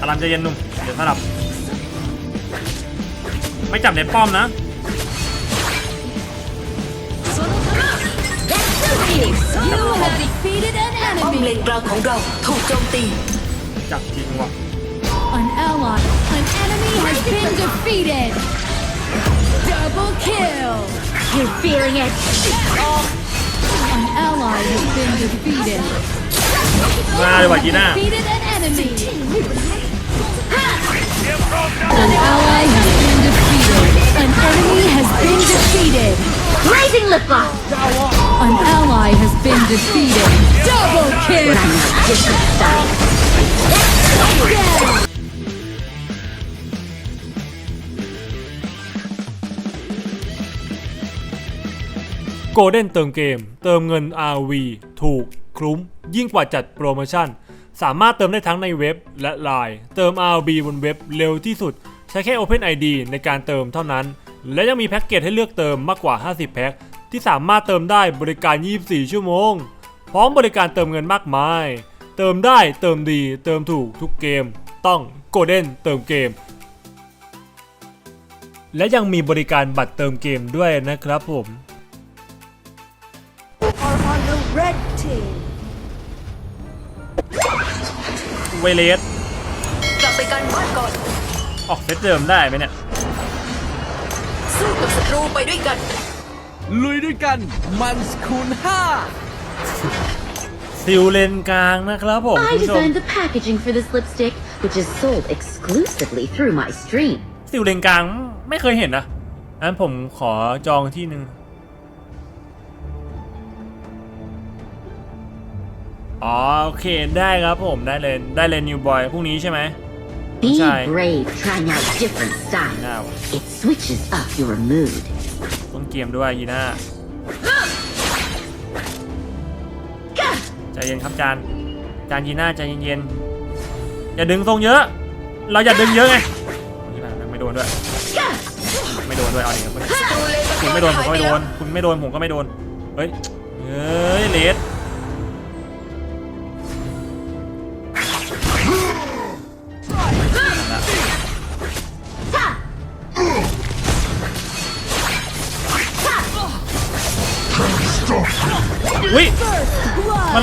อารามใจเย็นหนุ่มเดี๋ยวสลับ ไม่จับในป้อมนะ You have defeated an ป้อมเล enemy. นกลางของเราถูกโจมตี จับจริงว่ะ An ally. An enemy has been defeated. Double kill. You feeling it? An ally has been defeated. มาเลยว่ะจีน่า Defeated an enemy. An ally has been defeated. An enemy has been defeated. Blazing lip gloss! An ally has been defeated. Double kill. But I'm not different style. Down. โกลเด้นเติมเกม เติมเงิน RV ถูก คุ้ม ยิ่งกว่าจัดโปรโมชั่น สามารถเติมได้ทั้งในเว็บและไลน์เติม RV บนเว็บเร็วที่สุด ใช้แค่ OpenID ในการเติมเท่านั้น และยังมีแพ็กเกจให้เลือกเติมมากกว่า 50 แพ็คที่สามารถเติมได้บริการ 24 ชั่วโมง พร้อมบริการเติมเงินมากมาย เติมได้เติมดี เติมถูกทุกเกม ต้องโกลเด้นเติมเกม และยังมีบริการบัตรเติมเกมด้วยนะครับผม are on the red team เวเลสกลับไปกันบ้านก่อนออกเซตเดิมได้ไหมเนี่ย สู้กับศัตรูไปด้วยกัน ลุยด้วยกันมันคูณห้าซิลเลนกลางนะครับผม I คุณผู้ชม designed the packaging for this lipstick, which is sold exclusively through my stream. ซิลเลนกลางไม่เคยเห็นนะงั้นผมขอจองที่หนึ่ง อ๋อโอเคได้ครับผมได้เลยได้เลยนิวบอยพรุ่งนี้ใช่ไหม Be Sorry. brave trying out different ยีน่า styles. ว่ะ It switches up your mood. ต้นเกมด้วยยีน่าใจเย็นครับจานจานยีน่าใจเย็นๆอย่าดึงทรงเยอะ เราอย่าดึงเยอะไงยีน่าไม่โดนด้วย ไม่โดนด้วยเอาดิครับคุณศัตรูเลนคุณไม่โดนผมก็ไม่โดน คุณไม่โดนผมก็ไม่โดน เฮ้ยเฮ้ยเลส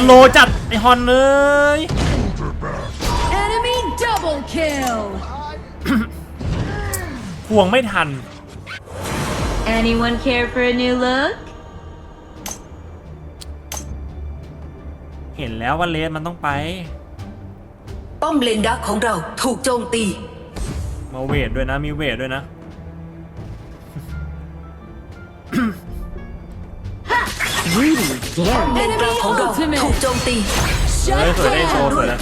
โลจัดไอฮอนเลย Enemy double kill. ห่วงไม่ทัน Anyone care for a new look? เห็นแล้วว่าเลสมันต้องไป ป้อมเลนดักของเราถูกโจมตี มาเวทด้วยนะ มีเวทด้วยนะ Beauty daring. เลนกลางของเรา Ultimate ถูกโจมตีเฮ้ย Shut สวยได้โชว์ down. สวยนะ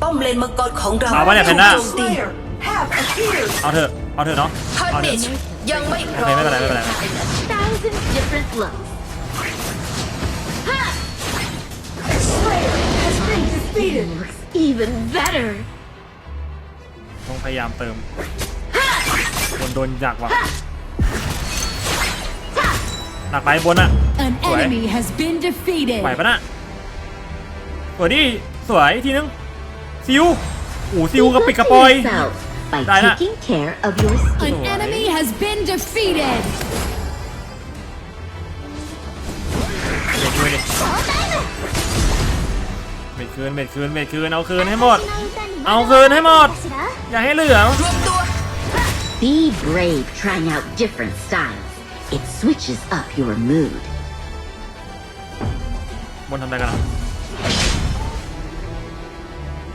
ป้อมเลนมังกรของเราเอาวะเนี่ยแพนด้า ถูกโจมตีเอาเถอะ เอาเถอะเนาะฮันเอาเถนิอะชยังไม่พโอร้อเคมไม่เป็นไรไม่เป็นไร A thousand different looks. Looks even better. ต้อง พยายามเติมบนโดนหนักว่ะหนักไปบนอะ An What? enemy has been defeated. ไหวปะน่ะสวยดิสวยทีนึงซิวอูซิวกับปิดกระปอย Yourself by Diana. taking care of your skin. An enemy has been defeated. เบ็ดคืนดิ เบ็ดคืนเบ็ดคืนเบ็ดคืนเอาคืนให้หมด เอาคืนให้หมด อย่าให้เหลือรวมตัว Be brave trying out different styles. It switches up your mood. บนทำอะไรกันอะ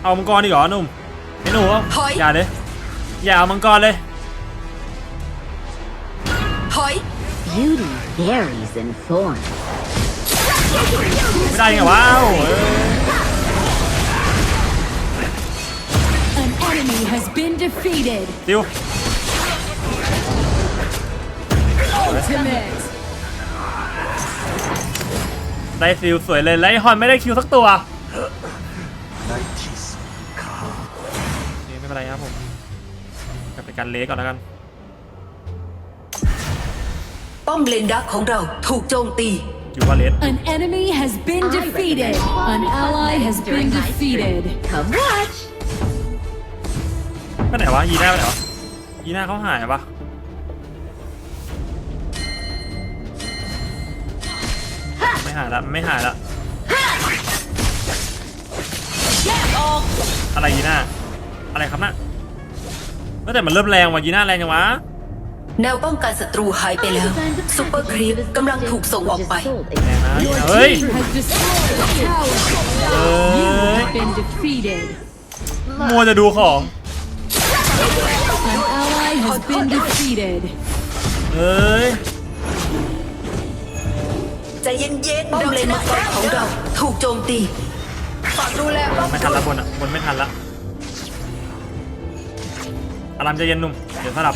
เอามังกรดีกเหรอหนุ่มไอ้หนูถอยอย่าเลยอย่าเอามังกรเลยถอย Beauty varies in form. ไม่ได้ยังไงวะ enemy has been defeated. ซิว Ultimate. ได้ซิลสวยเลยแล้วไอ้ฮอนไม่ได้คิวสักตัวนี่ไม่เป็นไรครับผมกลับไปกันเละก่อนแล้วกัน ป้อมเลนดักของเราถูกโจมตีอยู่ว่าเลส An enemy has been I defeated. recommend An ally has been during my stream. defeated. Come watch. ไปไหนวะยีน่าไปไหนวะยีน่าเขาหายปะไม่หายละไม่หายละอะไรยีน่าอะไรครับน่ะเอ้ยแต่มันเริ่มแรงว่ะยีน่าแรงจังวะแนวป้องกันศัตรูหายไปแล้วซุปเปอร์ครีปกำลังถูกส่งออกไปแรงนะยี Your น่าเฮ้ย team has destroyed a tower. เอ้ You ย have been defeated. มัวจะดูของ An ally has been defeated. เอ้ย ใจเย็นๆป้อมเลนมังกรของเรา ถูกโจมตีฝากดูแลป้อมไม่ทันละบนอะบนไม่ทันละอารามใจะเย็นหนุ่ม เดี๋ยวสลับ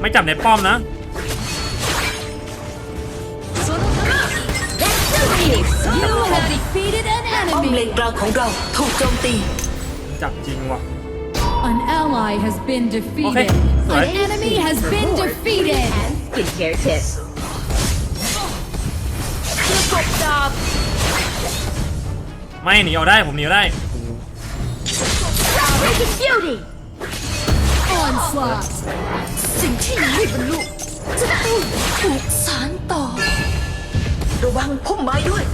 ไม่จับในป้อมนะ You have defeated an ป้อมเล enemy. นกลางของเรา ถูกโจมตี จับจริงว่ะ An ally has been defeated. sorry. An enemy has been defeated. Skincare tips. ไม่หนีเอาได้ผมหนีเอาได้ Making beauty. Onslaught. สิ่งที่ไม่บรรลุจะต้องถูกสารต่อ ระวังพุ่มไม้ด้วย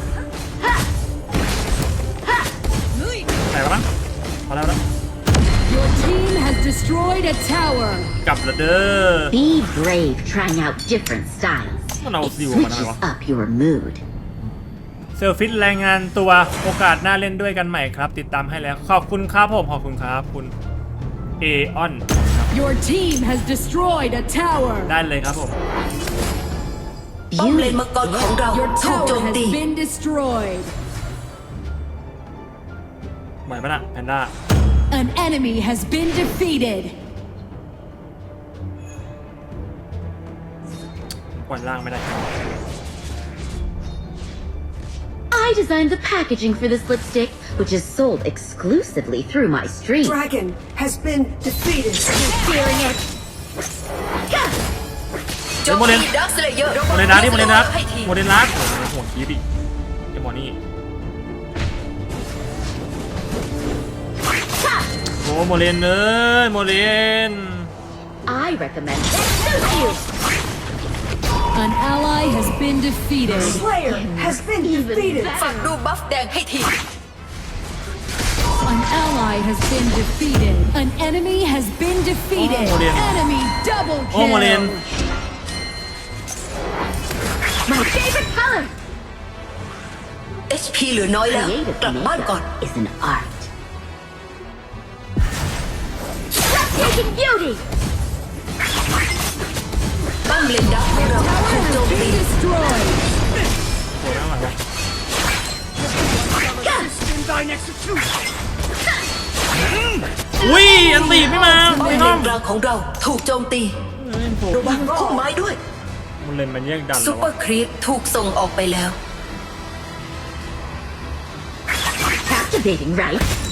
ไหนวะนะ พอแล้วนะ Your team has destroyed a tower. กลับและเด้อ Be brave trying out different styles. Well, no, It see what switches I- up your mood. เซลฟิตรายงานตัวโอกาสหน้าเล่นด้วยกันใหม่ครับ ติดตามให้แล้ว ขอบคุณครับผม ขอบคุณครับ คุณเอออน Your team has destroyed a tower. ได้เลยครับผม ป้อมเลน Beauty. มังกรของเรา Your ถูกโจ tower ม has ตี been destroyed. ไหวปะน่ะแพนด้า An enemy has been defeated. กวนล่างไม่ได้ I designed the packaging for this lipstick, which is sold exclusively through my stream. Dragon has been defeated. Feeling it? โจม โมเล ตี น ดักสเลเยอร์ โมเดนรัสดิโมเดนรัส ให้ที โมเดนรัสโอ้โหห่วงคีบอีกไอหมอนี่ โอ้โมเลนเอ้ยโมเลน I recommend that suits you. An ally has been defeated. Slayer has been defeated. ฝากดูบัฟแดงให้ที An ally has been defeated. An enemy has been defeated. Oh, Molin. Enemy double โอ้โมเลน kill. My favorite color. HP เหลือน้อยแล้ว Creative กลับบ้านก่อน makeup is an art. Making beauty. ป้อมเลนดักของเราถูกโจม Been ตี destroyed. โอ้ยไม่ไหววะอุ้ยอันตีไม่มาป้อมไม่เลต้องนกลางของเราถูกโจมตีระวังพุ่มไม้ด้วยมันเล่นมันแยกดันซุแล้ปวเปอวะร์ครีปถูกส่งออกไปแล้ว Captivating, right?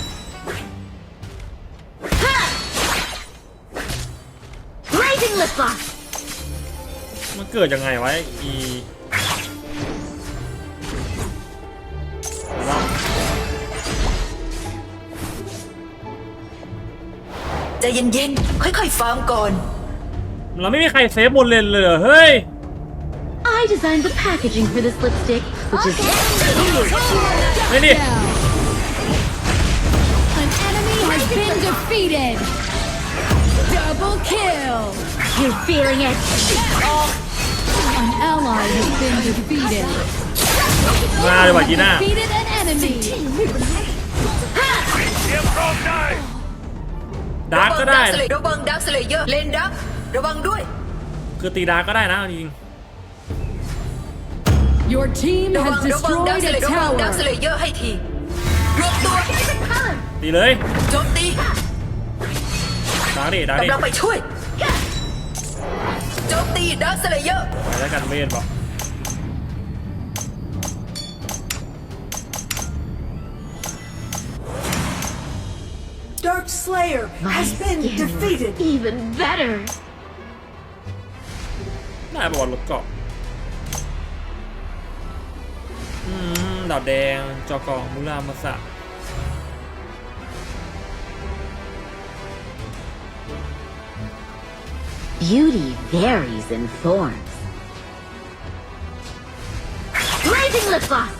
Blazing lip gloss. มันเกิดยังไงวะอีว้าวใจเย็นๆ ค่อยๆฟาร์มก่อน เราไม่มีใครเซฟบนเลนเลยเหรอเฮ้ย I designed the packaging for this lipstick, which is ไม่ดิ Down. An enemy has been defeated. Double kill. you feeling it? An ally has been defeated. มาเลยว่ะจีน่า Defeated an enemy. ดาร์กก็ได้ ระวังดักสเลเยอร์เลนดักระวังด้วย คือตีดาร์กก็ได้นะจริง Your team ระวั has งระวังดัก destroyed สเล a ระวังดักส tower. เลเยอร์ให้ทีรวมตัว ๆตีเลย โจมตี ดาร์กดิดาร์กดิกำลังไปช่วยโจมตีดักสเลเยอร์ไปแล้วกันเวทบอก Dark Slayer My has been skin defeated. looks even better. ได้บอกว่ารถเกาะอืมดาวแดง จอกอมุรามาสะ Beauty varies in forms. Blazing lip gloss!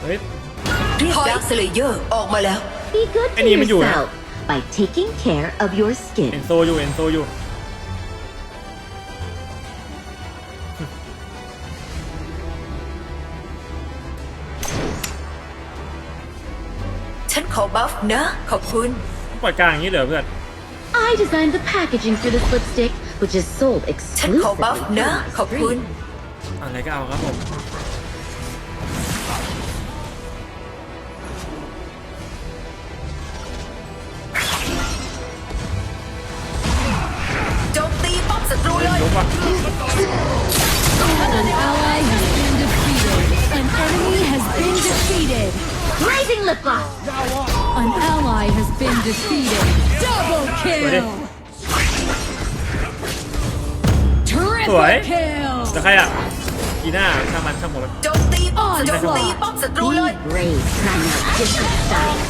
เฮ้ย เรียกดาร์คสเลเยอร์ออกมาแล้ว Be good to Anh em mới dù hả? yourself by taking care of your เอ็ skin. นโซอยู่เอ็นโซอยู่ ขอบัฟนะ ขอบคุณ ปล่อยกลางอย่างนี้เหรอเพื่อน I designed the packaging for this lipstick, which is sold ฉันขอบัฟ exclusively นะ for ขอบคุณ free. อะไรก็เอาครับผม โจมตีป้อมศัตรูเลยยกว่ะ An ally has been defeated. An enemy has been defeated. Blazing lip gloss! An ally has been defeated. Double kill. Tuổi. Triple kill. จะใครอะกีน่าช่างมันช่างหมดแล้วโจมตีอ๋อโจมตีป้อมศัตรู Be เลย brave, trying out different styles.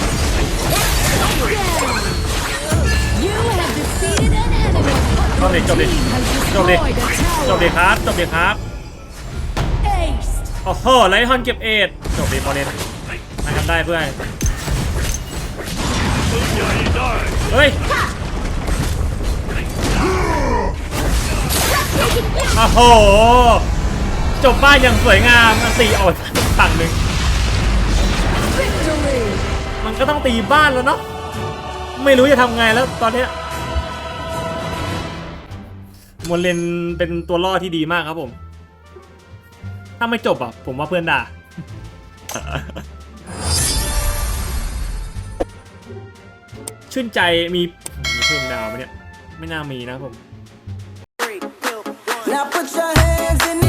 You have defeated an enemy. จบดิจบดิ Team has จบดิ destroyed a จบดิ tower. ครับ จบดิครับ Ace. โอ้โหไลท์ฮอนเก็บเอ็ดจบดิบอลเลนมาทำได้เพื่อน เฮ้ยโอ้โห จบบ้านอย่างสวยงามอันตีออกฝั่งหนึ่งมันก็ต้องตีบ้านแล้วเนาะ ไม่รู้จะทำไงแล้วตอนเนี้ยมวลเลนเป็นตัวล่อที่ดีมากครับผม ถ้าไม่จบอะ ผมว่าเพื่อนด่า ชื่นใจมีมีเพิ่มดาวไหมเนี่ย ไม่น่ามีนะผม Now put your hands in the